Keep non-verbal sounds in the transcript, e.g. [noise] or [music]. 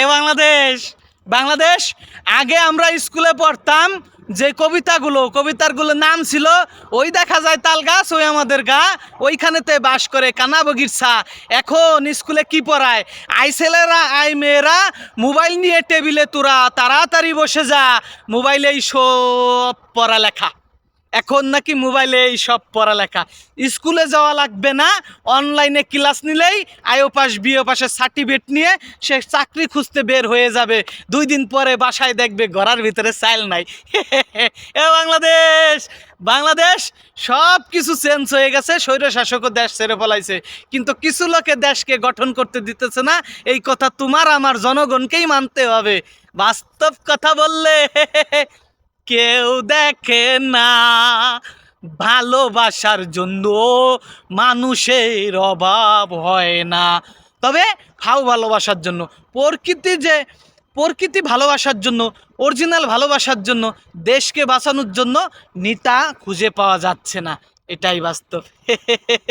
এ বাংলাদেশ বাংলাদেশ, আগে আমরা স্কুলে পড়তাম যে কবিতাগুলো কবিতারগুলো নাম ছিল, ওই দেখা যায় তাল গাছ, ওই আমাদের গা, ওইখানেতে বাস করে কানা বগিরছা। এখন স্কুলে কি পড়ায়? আই ছেলেরা, আই মেয়েরা, মোবাইল নিয়ে টেবিলে তোরা তাড়াতাড়ি বসে যা। মোবাইলেই সব পড়ালেখা। এখন নাকি মোবাইলে এই সব পড়ালেখা। স্কুলে যাওয়া লাগবে না অনলাইনে ক্লাস নিলেই আইও পাস, বিও পাশের সার্টিফিকেট নিয়ে সে চাকরি খুঁজতে বের হয়ে যাবে। দুই দিন পরে বাসায় দেখবে ঘরের ভিতরে চাইল নাই। [laughs] এ বাংলাদেশ! বাংলাদেশ সব কিছু চেঞ্জ হয়ে গেছে স্বৈর শাসকও দেশ ছেড়ে ফলাইছে কিন্তু কিছু লোকে দেশকে গঠন করতে দিতেছে না, এই কথা তোমার আমার জনগণকেই মানতে হবে। বাস্তব কথা বললে [laughs] কেউ দেখে না। ভালোবাসার জন্য মানুষের অভাব হয় না। তবে খাও ভালোবাসার জন্য? প্রকৃতি যে, প্রকৃতি ভালোবাসার জন্য, অরিজিনাল ভালোবাসার জন্য, দেশকে বাঁচানোর জন্য নিতা খুঁজে পাওয়া যাচ্ছে না। এটাই বাস্তব। [laughs]